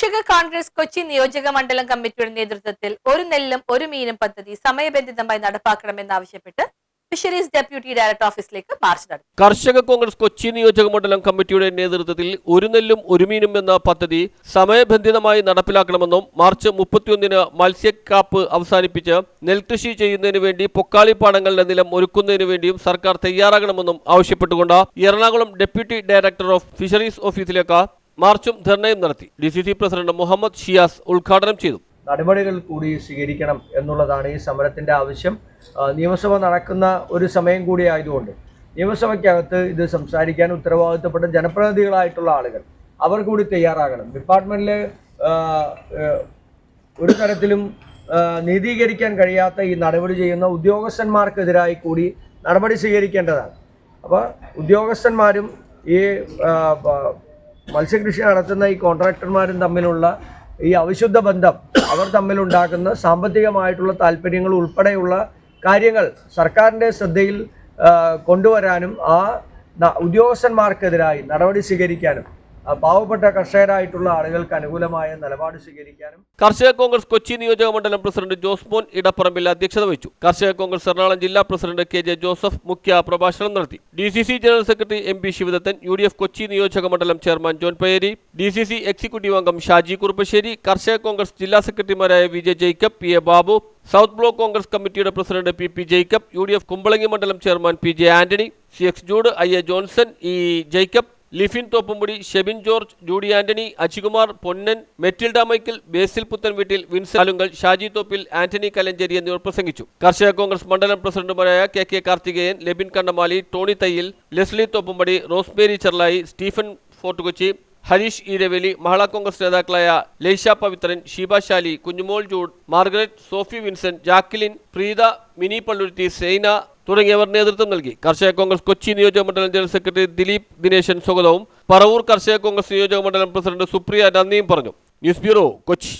കർഷക കോൺഗ്രസ് കൊച്ചി നിയോജക മണ്ഡലം കമ്മിറ്റിയുടെ നേതൃത്വത്തിൽ ഒരു നെല്ലും ഒരു മീനും പദ്ധതി സമയബന്ധിതമായി നടപ്പാക്കണമെന്നാവശ്യപ്പെട്ട് ഫിഷറീസ് ഡെപ്യൂട്ടി ഡയറക്ടർ ഓഫീസിലേക്ക് മാർച്ച് നടത്തി. കർഷക കോൺഗ്രസ് കൊച്ചി നിയോജക മണ്ഡലം കമ്മിറ്റിയുടെ നേതൃത്വത്തിൽ ഒരു നെല്ലും ഒരു മീനും എന്ന പദ്ധതി സമയബന്ധിതമായി നടപ്പിലാക്കണമെന്നും മാർച്ച് മുപ്പത്തിയൊന്നിന് മത്സ്യക്കാപ്പ് അവസാനിപ്പിച്ച് നെൽകൃഷി ചെയ്യുന്നതിന് വേണ്ടി പൊക്കാളിപ്പാടങ്ങളുടെ നിലം ഒരുക്കുന്നതിന് വേണ്ടിയും സർക്കാർ തയ്യാറാകണമെന്നും ആവശ്യപ്പെട്ടുകൊണ്ട് Ernakulam deputy director of fisheries ഓഫീസിലേക്ക് മാർച്ചും ധർണയും നടത്തി. D C C president Muhammad Shiyas ഉദ്ഘാടനം ചെയ്തു. നടപടികൾ കൂടി സ്വീകരിക്കണം എന്നുള്ളതാണ് ഈ സമരത്തിന്റെ ആവശ്യം. നിയമസഭ നടക്കുന്ന ഒരു സമയം കൂടി ആയതുകൊണ്ട് നിയമസഭയ്ക്കകത്ത് ഇത് സംസാരിക്കാൻ ഉത്തരവാദിത്തപ്പെട്ട ജനപ്രതിനിധികളായിട്ടുള്ള ആളുകൾ അവർ കൂടി തയ്യാറാകണം. ഡിപ്പാർട്ട്മെന്റിൽ ഒരു തരത്തിലും നീതീകരിക്കാൻ കഴിയാത്ത ഈ നടപടി ചെയ്യുന്ന ഉദ്യോഗസ്ഥന്മാർക്കെതിരായി കൂടി നടപടി സ്വീകരിക്കേണ്ടതാണ്. അപ്പോൾ ഉദ്യോഗസ്ഥന്മാരും ഈ മത്സ്യകൃഷി നടത്തുന്ന ഈ കോൺട്രാക്ടർമാരും തമ്മിലുള്ള ഈ അവിശുദ്ധ ബന്ധം അവർ തമ്മിലുണ്ടാക്കുന്ന സാമ്പത്തികമായിട്ടുള്ള താല്പര്യങ്ങൾ ഉൾപ്പെടെയുള്ള കാര്യങ്ങൾ സർക്കാരിന്റെ ശ്രദ്ധയിൽ കൊണ്ടുവരാനും ആ ഉദ്യോഗസ്ഥന്മാർക്കെതിരായി നടപടി സ്വീകരിക്കാനും പാവപ്പെട്ട കർഷകരായിട്ടുള്ള ആളുകൾക്ക് അനുകൂലമായ നിലപാട് സ്വീകരിക്കാനും കർഷക കോൺഗ്രസ് കൊച്ചി നിയോജക മണ്ഡലം പ്രസിഡന്റ് ജോസ്മോൻ ഇടപ്പറമ്പിൽ അധ്യക്ഷത വഹിച്ചു. കർഷക കോൺഗ്രസ് എറണാകുളം ജില്ലാ പ്രസിഡന്റ് കെ ജെ ജോസഫ് മുഖ്യ പ്രഭാഷണം നടത്തി. D C C general secretary M P Shivadathan U D F Kochi നിയോജക മണ്ഡലം chairman John Payeri D C C executive അംഗം ഷാജി കുറുപ്പശ്ശേരി കർഷക കോൺഗ്രസ് ജില്ലാ സെക്രട്ടറിമാരായ Vijay Jacob P A Babu south block Congress കമ്മിറ്റിയുടെ president P P Jacob U D F Kumbalangi മണ്ഡലം chairman P J Antony C X Jude I A Johnson E Jacob Lifin Thoppumpady Shebin George Judy Antony Ajikumar Ponnan Matilda Michael Basil Puthen Veettil Vince Alunkal Shaji Thoppil Antony Kalanchery എന്നിവർ പ്രസംഗിച്ചു. കർഷക കോൺഗ്രസ് മണ്ഡലം പ്രസിഡന്റുമാരായ K K Karthikeyan Lebin Kannamaly Tony Thayyil Leslie Thoppumpady Rosemary Cherlai Stephen fort Kochi Harish Eeraveli Mahila Congress നേതാക്കളായ Laisha Pavithran Sheeba Shali Kunjumol Jude Margaret Sophie Vincent Jacqueline Preetha Mini Palluruthy Saina തുടങ്ങിയവർ നേതൃത്വം നൽകി. കർഷക കോൺഗ്രസ് കൊച്ചി നിയോജക മണ്ഡലം general secretary Dileep Dineshan സ്വാഗതവും. പറവൂർ കർഷക കോൺഗ്രസ് നിയോജക മണ്ഡലം പ്രസിഡന്റ് സുപ്രിയ നന്ദിയും പറഞ്ഞു. News bureau Kochi.